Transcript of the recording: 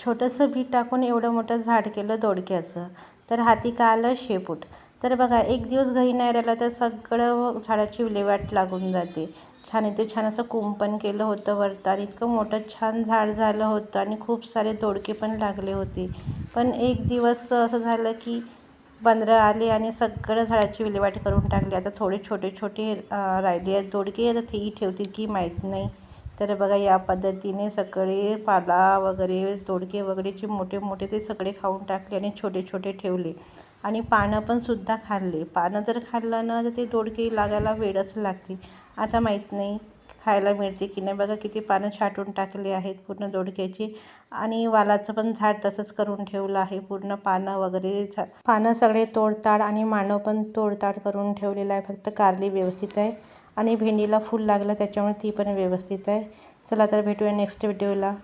छोटंसं बी टाकून एवढं मोठं झाड केलं दोडक्याचं. तर हाती का आलं शेपूट. तर बघा एक दिवस घरी नाही राहिला तर सगळं झाडाची विल्हेवाट लागून जाते. छान इथे छान असं कुंपण केलं होतं वरतं आणि इतकं मोठं छान झाड झालं होतं आणि खूप सारे दोडके पण लागले होते. पण एक दिवस असं झालं की बंदरं आले आणि सगळं झाडाची विल्हेवाट करून टाकली. आता थोडे छोटे छोटे राहिले आहेत दोडके. आता तेही ठेवतील की माहीत नाही. तर बघा या पद्धतीने सगळे पाला वगैरे तोडके वगैरेचे मोठे मोठे ते सगळे खाऊन टाकले आणि छोटे छोटे ठेवले. आणि पानं पण सुद्धा खाल्ले. पानं जर खाल्लं ना तर ते दोडके लागायला वेळच लागते. आता माहीत नाही खायला मिळते की नाही. बघा किती पानं छाटून टाकले आहेत पूर्ण दोडक्याची. आणि वालाचं पण झाड तसंच करून ठेवलं आहे. पूर्ण पानं वगैरे झा पानं सगळे तोडताड आणि मानव पण तोडताड करून ठेवलेलं आहे. फक्त कारली व्यवस्थित आहे. आणि भेंडीला फूल लागलं त्याच्यामुळे ती पण व्यवस्थित आहे. चला तर भेटूया नेक्स्ट व्हिडिओला